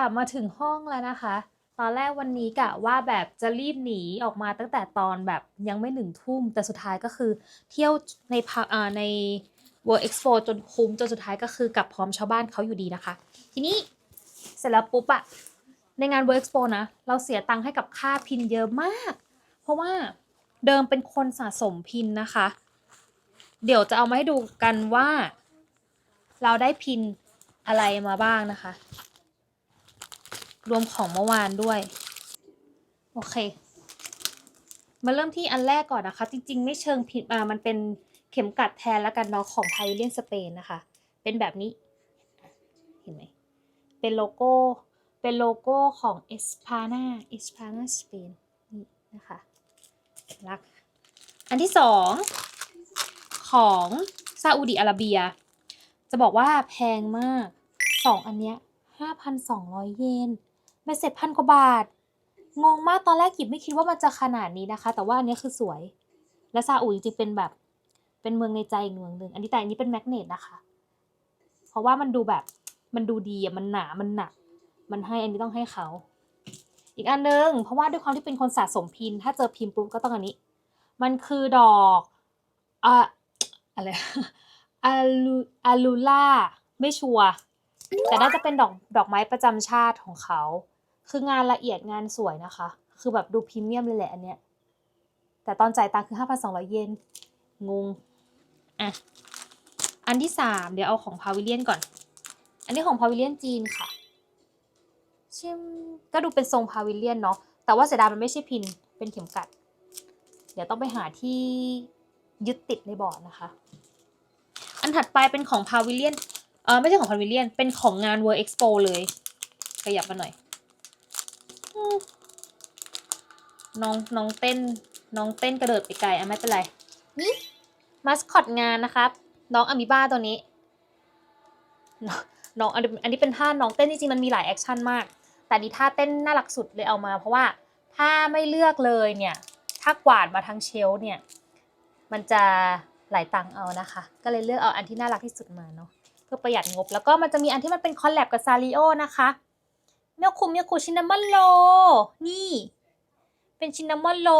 ลับมาถึงห้องแล้วนะคะ ตอนแรกวันนี้กะว่าแบบจะรีบหนีออกมาตั้งแต่ตอนแบบยังไม่หนึ่งทุ่ม แต่สุดท้ายก็คือเที่ยวในพักอ่าใน World Expo จนคุ้มจนสุดท้ายก็คือกลับพร้อมชาวบ้านเขาอยู่ดีนะคะ ทีนี้เสร็จแล้วปุ๊บอะในงาน World Expo นะ เราเสียตังค์ให้กับค่าพินเยอะมาก เพราะว่าเดิมเป็นคนสะสมพินนะคะ เดี๋ยวจะเอามาให้ดูกันว่า เราได้พินอะไรมาบ้างนะคะ รวมของเมื่อวานด้วย โอเค มาเริ่มที่อันแรกก่อนนะคะ จริงๆ ไม่เชิงพินอ่ามันเป็นเข็มกัดแทนแล้วกันเนาะของไพเลียนสเปนนะคะ เป็นแบบนี้ เห็นไหม เป็นโลโก้ เป็นโลโก้ของเอสพานาเอสพานาสเปนนี่นะคะรัก อันที่สองของซาอุดิอาระเบีย จะบอกว่าแพงมากสองอันเนี้ยห้าพันสองร้อยเยน ไม่เสร็จพันกว่าบาท งงมากตอนแรกกิบไม่คิดว่ามันจะขนาดนี้นะคะ แต่ว่าอันเนี้ยคือสวย และซาอุจริงๆเป็นแบบ เป็นเมืองในใจอีกเมืองหนึ่งอันนี้แต่อันนี้เป็นแมกเนตนะคะ เพราะว่ามันดูแบบมันดูดีอะมันหนามันหนัก มันให้อันนี้ต้องให้เขา อีกอันนึงเพราะว่าด้วยความที่เป็นคนสะสมพิน ถ้าเจอพินปุ๊บก็ต้องอันนี้ มันคือดอกอะอะไรอะลูอะลูล่าไม่ชัวร์แต่น่าจะเป็นดอกดอกไม้ประจำชาติของเขา คืองานละเอียดงานสวยนะคะ คือแบบดูพรีเมียมเลยแหละอันเนี้ย แต่ตอนจ่ายตังค์คือ 5,200 เยน งง อะ อันที่สามเดี๋ยวเอาของพาวิเลียนก่อน อันนี้ของพาวิเลียนจีนค่ะ ชิม ก็ดูเป็นทรงพาวิเลียนเนาะ แต่ว่าเสียดายมันไม่ใช่พิน เป็นเข็มกัด เดี๋ยวต้องไปหาที่ยึดติดในบอร์ดนะคะ อันถัดไปเป็นของพาวิเลียน เออไม่ใช่ของพาวิเลียน เป็นของงาน World Expo เลย ขยับมาหน่อย น้องน้องเต้น น้องเต้นกระเดิดไปไกลอะไม่เป็นไรนี่มาสคอตงานนะครับ น้องอะมิบ้าตัวนี้ น้องน้องอันนี้อันนี้เป็นท่าน้องเต้นจริงๆมันมีหลายแอคชั่นมาก แต่นี่ท่าเต้นน่ารักสุดเลยเอามา เพราะว่าถ้าไม่เลือกเลยเนี่ย ถ้ากวาดมาทั้งเชลฟ์เนี่ย มันจะหลายตังค์เอานะคะ ก็เลยเลือกเอาอันที่น่ารักที่สุดมาเนาะเพื่อประหยัดงบ แล้วก็มันจะมีอันที่มันเป็นคอลแลบกับซาริโอนะคะ เมียวคุเมียวคุชินนามอนโล นี่ เป็นชินนามอนโล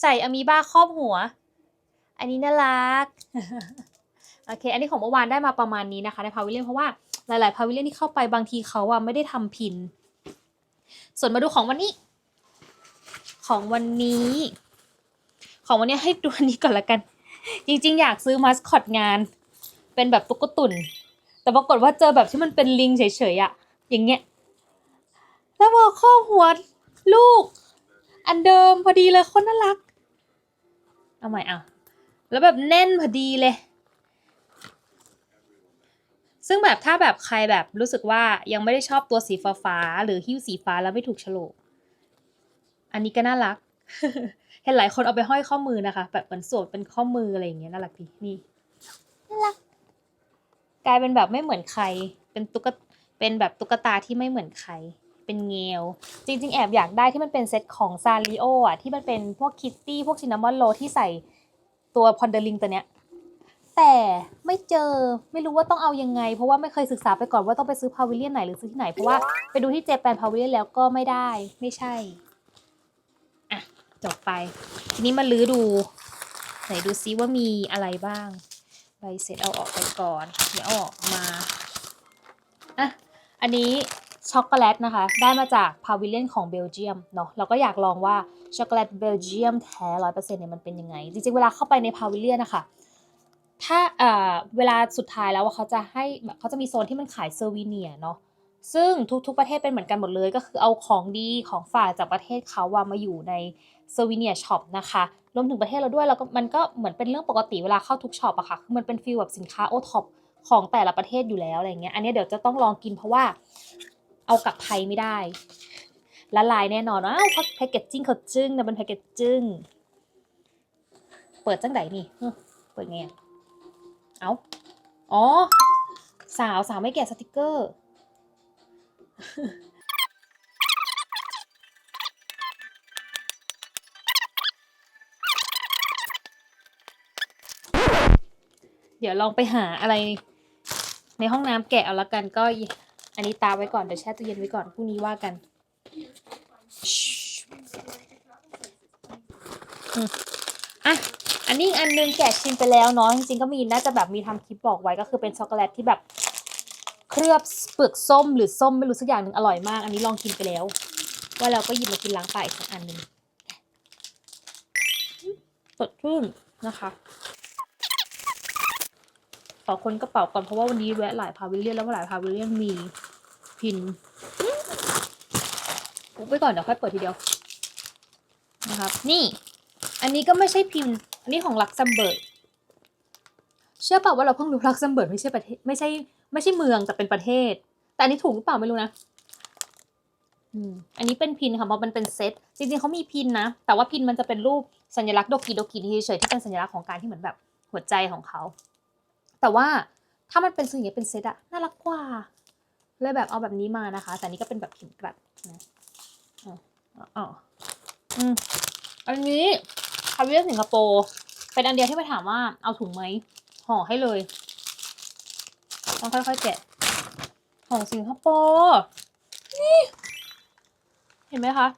ใส่อมีบ้าครอบหัว อันนี้น่ารัก โอเค อันนี้ของเมื่อวานได้มาประมาณนี้นะคะ ในพาวิเลียนเพราะว่าหลาย ๆ พาวิเลียนที่เข้าไปบางทีเขาอะไม่ได้ทำพิน ส่วนมาดูของวันนี้ ของวันนี้ ของวันนี้ให้ดูอันนี้ก่อนละกัน จริง ๆ อยากซื้อมาสคอตงาน เป็นแบบตุ๊กตุนแต่ปรากฏว่าเจอแบบที่มันเป็นลิงเฉย ๆอะอย่างเงี้ย แล้วพอข้อหัวลูก อันเดิมพอดีเลยคนน่ารัก เอาใหม่อะแล้วแบบแน่นพอดีเลย ซึ่งแบบถ้าแบบใครแบบรู้สึกว่ายังไม่ได้ชอบตัวสีฟ้าฟ้าๆหรือหิ้วสีฟ้าแล้วไม่ถูกโฉลก อันนี้ก็น่ารัก เห็นหลายคนเอาไปห้อยข้อมือนะคะ แบบเหมือนสวมเป็นข้อมืออะไรอย่างเงี้ยน่ารักดีนี่น่ารักกลายเป็นแบบไม่เหมือนใคร เป็นตุ๊กตเป็นแบบตุ๊กตาที่ไม่เหมือนใคร เป็นเงวจริง ๆ แอบอยากได้ที่มันเป็นเซตของซาริโออะที่มันเป็นพวกคิตตี้พวกชินนามอนโรที่ใส่ตัวพอนเดอลิงตัวเนี้ยแต่ไม่เจอไม่รู้ว่าต้องเอายังไง เพราะว่าไม่เคยศึกษาไปก่อนว่าต้องไปซื้อพาวิเลียนไหนหรือซื้อที่ไหน เพราะว่าไปดูที่เจแปนพาวิเลียนแล้วก็ไม่ได้ไม่ใช่อะจบไป ทีนี้มาลื้อดู ไหนดูซิว่ามีอะไรบ้างใบเสร็จเอาออกไปก่อนเดี๋ยวเอาออกมาอะอันนี้ ช็อกโกแลตนะคะ ได้มาจากพาวิเลียนของเบลเยียมเนาะเราก็อยากลองว่าช็อกโกแลตเบลเยียมแท้ร้อยเปอร์เซ็นต์เนี่ยมันเป็นยังไง จริงๆ เวลาเข้าไปในพาวิเลียนนะคะถ้าเอ่อเวลาสุดท้ายแล้วเขาจะให้แบบเขาจะมีโซนที่มันขายเซอร์วิเนียเนาะซึ่งทุกๆประเทศเป็นเหมือนกันหมดเลย ก็คือเอาของดีของฝากจากประเทศเขาว่ามาอยู่ในเซอร์วิเนียช็อปนะคะรวมถึงประเทศเราด้วยแล้วก็มันก็เหมือนเป็นเรื่องปกติเวลาเข้าทุกช็อปอะค่ะคือมันเป็นฟีลแบบสินค้าโอท็อปของแต่ละประเทศอยู่แล้วอะไรเงี้ยอันนี้เดี๋ยวจะต้องลองกินเพราะว่า เอากลับไทยไม่ได้ ละลายแน่นอนอ้าวเพราแพคเกจจิ้งเขาจึ้งนะเป็นแพคเกจจิ้งเปิดจังไดนี่เปิดไงอะเอาอ๋อ สาวสาวไม่แกะสติกเกอร์ เดี๋ยวลองไปหาอะไรในห้องน้ำแกะเอาละกันก็ อันนี้ตาไว้ก่อน เดี๋ยวแช่ตู้เย็นไว้ก่อน พรุ่งนี้ว่ากันอืมอะ อันนี้อันนึงแกะชิมไปแล้วเนาะ จริงๆก็มีน่าจะแบบมีทำคลิปบอกไว้ก็คือเป็นช็อกโกแลตที่แบบ เคลือบเปลือกส้มหรือส้มไม่รู้สักอย่างหนึ่งอร่อยมาก อันนี้ลองกินไปแล้ว ว่าเราก็หยิบมากินล้างปากอีกสักอันหนึ่งสดชื่นนะคะ อคนกระเป๋าก่อนเพราะว่าวันนี้แวะหลายพาวิเลียนแล้วว่าหลายพาวิเลียนมีพินปุ๊บไปก่อนเดี๋ยวค่อยเปิดทีเดียวนะครับ นี่ อันนี้ก็ไม่ใช่พิมพ์ อันนี้ของลักซัมเบิร์กเชื่อเปล่าว่าเราเพิ่งรู้ลักซัมเบิร์กไม่ใช่ประเทศไม่ใช่ไม่ใช่เมืองแต่เป็นประเทศ แต่อันนี้ถูกหรือเปล่าไม่รู้นะอันนี้เป็นพินค่ะเพราะมันเป็นเซตจริงๆเขามีพินนะ แต่ว่าพินมันจะเป็นรูปสัญลักษณ์โดกิโดกิเฉยๆที่เป็นสัญลักษณ์ของการที่เหมือนแบบหัวใจของเขา แต่ว่าถ้ามันเป็นสิ่งนี้เป็นเซตอะน่ารักกว่าเลยแบบเอาแบบนี้มานะคะ แต่นี้ก็เป็นแบบเข็มกลัดนะอ๋ออืมอันนี้คาเวียสิงคโปร์เป็นอันเดียวที่ไปถามว่าเอาถุงไหมห่อให้เลยต้องค่อยๆแกะของสิงคโปร์นี่ เห็นไหมคะ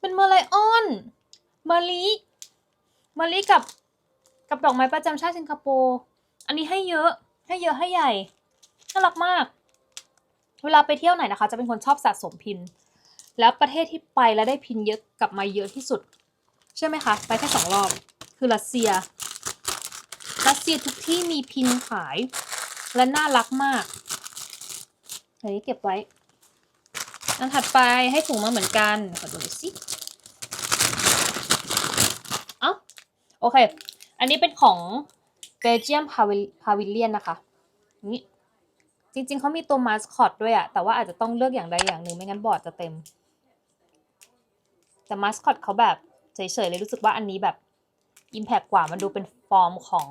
เป็นเมอร์ไลออนมะลิมะลิกับ กับดอกไม้ประจำชาติสิงคโปร์ อันนี้ให้เยอะ ให้เยอะให้ใหญ่ น่ารักมาก เวลาไปเที่ยวไหนนะคะ จะเป็นคนชอบสะสมพิน แล้วประเทศที่ไปแล้วได้พินเยอะกลับมาเยอะที่สุดใช่ไหมคะ ไปแค่สองรอบ คือรัสเซีย รัสเซียทุกที่มีพินขาย และน่ารักมากอันนี้เก็บไว้ อันถัดไปให้ถุงมาเหมือนกันขอดูหน่อยสิ เอ้า โอเค อันนี้เป็นของ Belgium Pavilion นนะคะนี่จริงๆเขามีตัวมาสคอตด้วยอะแต่ว่าอาจจะต้องเลือกอย่างใดอย่างหนึ่งไม่งั้นบอร์ดจะเต็ม แต่มาสคอตเขาแบบเฉยๆเลยรู้สึกว่าอันนี้แบบอิมแพกกว่ามันดูเป็นฟอร์มของ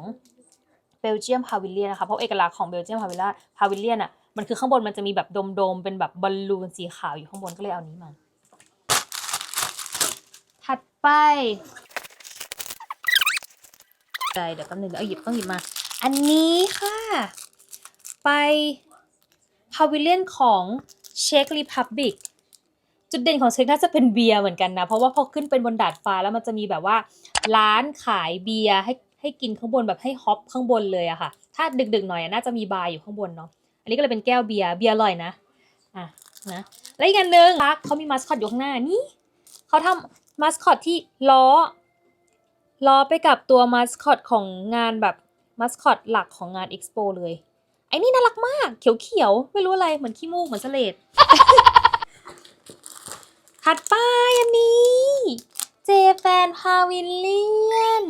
เบลเจียมพาวิเลียนนะคะ เพราะเอกลักษณ์ของเบลเจียมพาวิเลียพาวิเลียนอะมันคือข้างบนมันจะมีแบบโดมๆเป็นแบบบอลลูนสีขาวอยู่ข้างบนก็เลยเอานี้มาถัดไป ใจเดี๋ยวแป๊บนึงเดี๋ยวเอาหยิบต้องหยิบมา อันนี้ค่ะ ไปพาวิเลียนของเช็กรีพับบิกจุดเด่นของเช็กน่าจะเป็นเบียร์เหมือนกันนะ เพราะว่าพอขึ้นเป็นบนดาดฟ้าแล้วมันจะมีแบบว่า ร้านขายเบียร์ให้ให้กินข้างบนแบบให้ฮอปข้างบนเลยอะค่ะ ถ้าดึกๆหน่อยน่าจะมีบาร์อยู่ข้างบนเนาะอันนี้ก็เลยเป็นแก้วเบียร์เบียร์อร่อยนะอะนะแล้วอีกอันหนึ่งเขามีมาสคอตอยู่ข้างหน้านี่เขาทำมาสคอตที่ล้อ ล้อไปกับตัวมาสคอตของงานแบบมาสคอตหลักของงานเอ็กซ์โปเลย ไอ้นี่น่ารักมาก เขียวๆ ไม่รู้อะไร เหมือนขี้มูก เหมือนเสลดถัดไปอันนี้ เจแฟนพาวิเลียน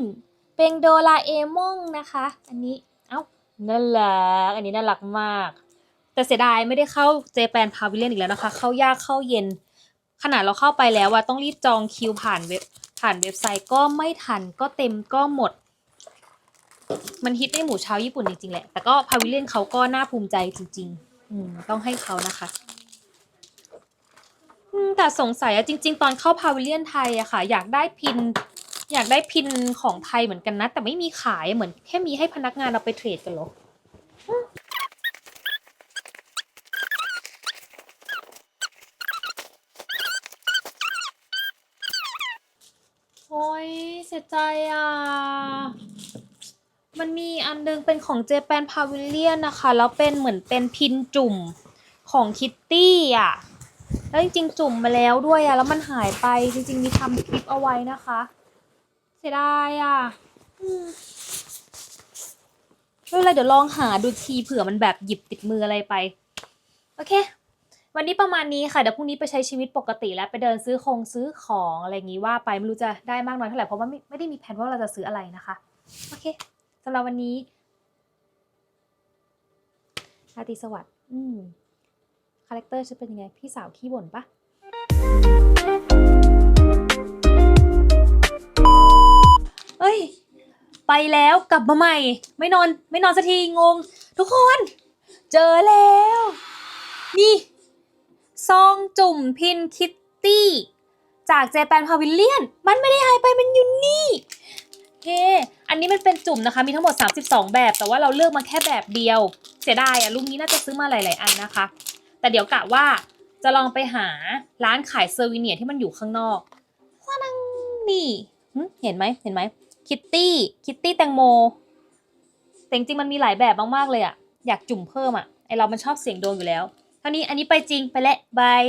เป็นโดราเอมอนนะคะ อันนี้ เอ้าน่ารัก อันนี้น่ารักมาก แต่เสียดายไม่ได้เข้าเจแปนพาวิเลียนอีกแล้วนะคะ เข้ายากเข้าเย็น ขนาดเราเข้าไปแล้วอะต้องรีบจองคิวผ่านเว็บ ผ่านเว็บไซต์ก็ไม่ทันก็เต็มก็หมด มันฮิตในหมู่ชาวญี่ปุ่นจริงๆแหละ แต่ก็พาวิเลียนเขาก็น่าภูมิใจจริง ๆ อืมต้องให้เขานะคะแต่สงสัยอะจริง ๆ ตอนเข้าพาวิเลียนไทยอะค่ะ อยากได้พิน อยากได้พินของไทยเหมือนกันนะ แต่ไม่มีขายเหมือนแค่มีให้พนักงานเราไปเทรดกันเหรอ โอ้ยเสียใจอะ มันมีอันนึงเป็นของเจแปนพาวิเลียนนะคะ แล้วเป็นเหมือนเป็นพินจุ่มของคิตตี้อะ แล้วจริงๆ จุ่มมาแล้วด้วยอะ แล้วมันหายไปจริงๆ มีทำคลิปเอาไว้นะคะ เสียดายอะอืมไม่เป็นไรเดี๋ยวลองหาดูทีเผื่อมันแบบหยิบติดมืออะไรไป โอเค วันนี้ประมาณนี้ค่ะ เดี๋ยวพรุ่งนี้ไปใช้ชีวิตปกติแล้วไปเดินซื้อคงซื้อของอะไรอย่างงี้ว่าไปไม่รู้จะได้มากน้อยเท่าไหร่เพราะว่าไม่ไม่ได้มีแผนว่าเราจะซื้ออะไรนะคะ โอเคสำหรับวันนี้ราตรีสวัสดิ์อืมคาแรคเตอร์จะเป็นยังไง พี่สาวขี้บ่นปะเอ้ย ไปแล้วกลับมาใหม่ ไม่นอนไม่นอนสักทีงง ทุกคน เจอแล้ว นี่ ซองจุ่มพินคิตตี้ จากเจแปนพาวิเลียน มันไม่ได้หายไปมันอยู่นี่โอเคอันนี้มันเป็นจุ่มนะคะ มีทั้งหมด 32 แบบ แต่ว่าเราเลือกมาแค่แบบเดียว เสียดายอะลูกนี้น่าจะซื้อมาหลาย ๆ อันนะคะ แต่เดี๋ยวกะว่าจะลองไปหาร้านขายเซอร์วิเนียที่มันอยู่ข้างนอกว้านังนี่เห็นไหมเห็นไหมคิตตี้คิตตี้แตงโมแต่จริงๆมันมีหลายแบบมากๆเลยอะอยากจุ่มเพิ่มอะไอเรามันชอบเสียงโดนอยู่แล้ว เท่านี้อันนี้ไปจริงไปแล้วบาย